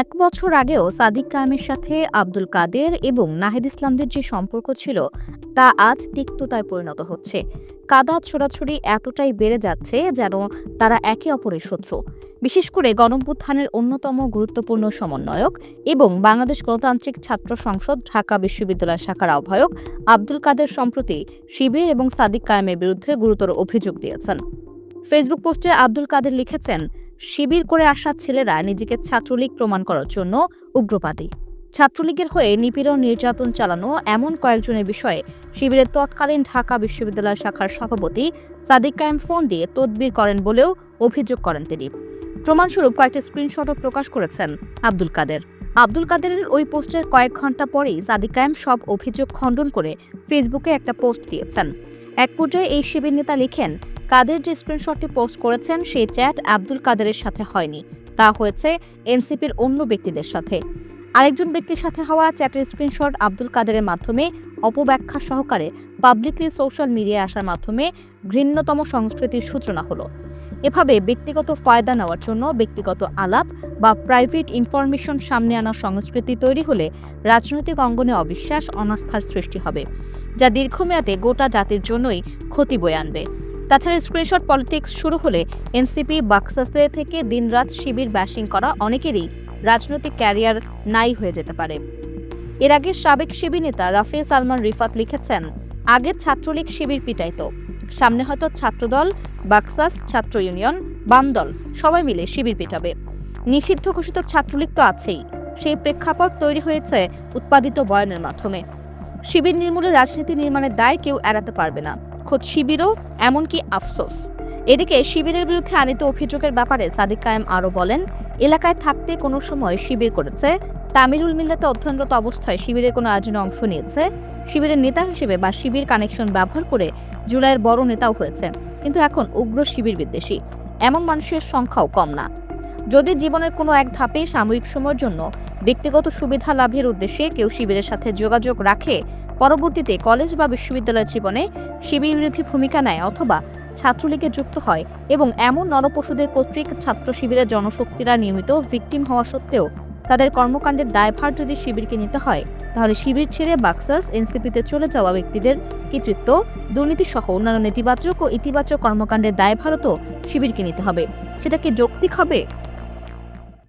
এক বছর আগেও সাদিক কায়েমের সাথে আব্দুল কাদের এবং নাহিদ ইসলামদের যে সম্পর্ক ছিল, তা আজ তিক্ততায় পরিণত হচ্ছে। কাদা ছোড়াছুড়ি এতটাই বেড়ে যাচ্ছে যেন তারা একে অপরের শত্রু। বিশেষ করে গণভ্যুত্থানের অন্যতম গুরুত্বপূর্ণ সমন্বয়ক এবং বাংলাদেশ গণতান্ত্রিক ছাত্র সংসদ, ঢাকা বিশ্ববিদ্যালয় শাখার আহ্বায়ক আব্দুল কাদের সম্প্রতি শিবির এবং সাদিক কায়েমের বিরুদ্ধে গুরুতর অভিযোগ দিয়েছেন। ফেসবুক পোস্টে আব্দুল কাদের লিখেছেন শিবির করে আসা ছেলেরা নিজেকে ছাত্রলীগ প্রমাণ করার জন্য উগ্রবাদী। ছাত্রলীগের হয়ে নিপীড়ন, নির্যাতন চালানো এমন কয়েকজনের বিষয়ে শিবিরের তৎকালীন ঢাকা বিশ্ববিদ্যালয় শাখার সভাপতি সাদিক কায়েম ফোন দিয়ে তদবির করেন বলেও অভিযোগ করেন তিনি। প্রমাণস্বরূপ কয়েকটি স্ক্রিনশটও প্রকাশ করেছেন আব্দুল কাদের। আব্দুল কাদেরের ওই পোস্টের কয়েক ঘণ্টা পরেই সাদিক কায়েম সব অভিযোগ খণ্ডন করে ফেসবুকে একটা পোস্ট দিয়েছেন। এক পর্যায়ে এই শিবির নেতা লিখেন, কাদের যে স্ক্রিনশটটি পোস্ট করেছেন, সেই চ্যাট আব্দুল কাদেরের সাথে হয়নি। তা হয়েছে এনসিপির অন্য ব্যক্তিদের সাথে। আরেকজন ব্যক্তির সাথে হওয়া চ্যাটের স্ক্রিনশট আব্দুল কাদেরের মাধ্যমে অপব্যাখ্যা সহকারে পাবলিকলি সোশ্যাল মিডিয়ায় আসার মাধ্যমে ঘৃণ্যতম সংস্কৃতির সূচনা হলো। এভাবে ব্যক্তিগত ফায়দা নেওয়ার জন্য ব্যক্তিগত আলাপ বা প্রাইভেট ইনফরমেশন সামনে আনা সংস্কৃতি তৈরি হলে রাজনৈতিক অঙ্গনে অবিশ্বাস, অনাস্থার সৃষ্টি হবে, যা দীর্ঘমেয়াদে গোটা জাতির জন্যই ক্ষতি বয়ে আনবে। তাছাড়া স্ক্রিনশট পলিটিক্স শুরু হলে এনসিপি বাক্সাসে থেকে দিনরাত শিবির ব্যাশিং করা অনেকেরই রাজনৈতিক ক্যারিয়ার নাই হয়ে যেতে পারে। এর আগে সাবেক শিবির নেতা রাফে সালমান রিফাত লিখেছেন আগে ছাত্রলীগ শিবির পিটাইত সামনে হয়তো ছাত্রদল, বাক্সাস ছাত্র ইউনিয়ন বাম দল সবাই মিলে শিবির পিটাবে। নিষিদ্ধ ঘোষিত ছাত্রলীগ তো আছেই। সেই প্রেক্ষাপট তৈরি হয়েছে উৎপাদিত বয়ানের মাধ্যমে। শিবির নির্মূলে রাজনীতি নির্মাণের দায় কেউ এড়াতে পারবে না। খোদ শিবিরও এমনকি আফসোস। এদিকে শিবিরের বিরুদ্ধে আনিত অভিযোগের ব্যাপারে সাদিক কায়েম আরও বলেন, এলাকায় থাকতে কোনো সময় শিবির করেছে তামিরুল মিল্লাতে অধ্যয়নরত অবস্থায় শিবিরের কোনো আয়োজনে অংশ নিয়েছে। শিবিরের নেতা হিসেবে বা শিবির কানেকশন ব্যবহার করে জুলাইয়ের বড় নেতাও হয়েছে। কিন্তু এখন উগ্র শিবির বিদ্বেষী। এমন মানুষের সংখ্যাও কম না। যদি জীবনের কোনো এক ধাপে সাময়িক সময়ের জন্য ব্যক্তিগত সুবিধা লাভের উদ্দেশ্যে কেউ শিবিরের সাথে যোগাযোগ রাখে, পরবর্তীতে কলেজ বা বিশ্ববিদ্যালয় জীবনে শিবির বিরোধী ভূমিকা নেয় অথবা ছাত্রলীগে যুক্ত হয় এবং এমন নরপশুদের কর্তৃক ছাত্র শিবিরের জনশক্তিরা নিয়মিত ভিকটিম হওয়া সত্ত্বেও তাদের কর্মকাণ্ডের দায়ভার যদি শিবিরকে নিতে হয়, তাহলে শিবির ছেড়ে বাক্সাস এনসিপিতে চলে যাওয়া ব্যক্তিদের কৃতিত্ব, দুর্নীতি সহ অন্যান্য নেতিবাচক ও ইতিবাচক কর্মকাণ্ডের দায়ভারও তো শিবিরকে নিতে হবে। সেটা কি যৌক্তিক হবে?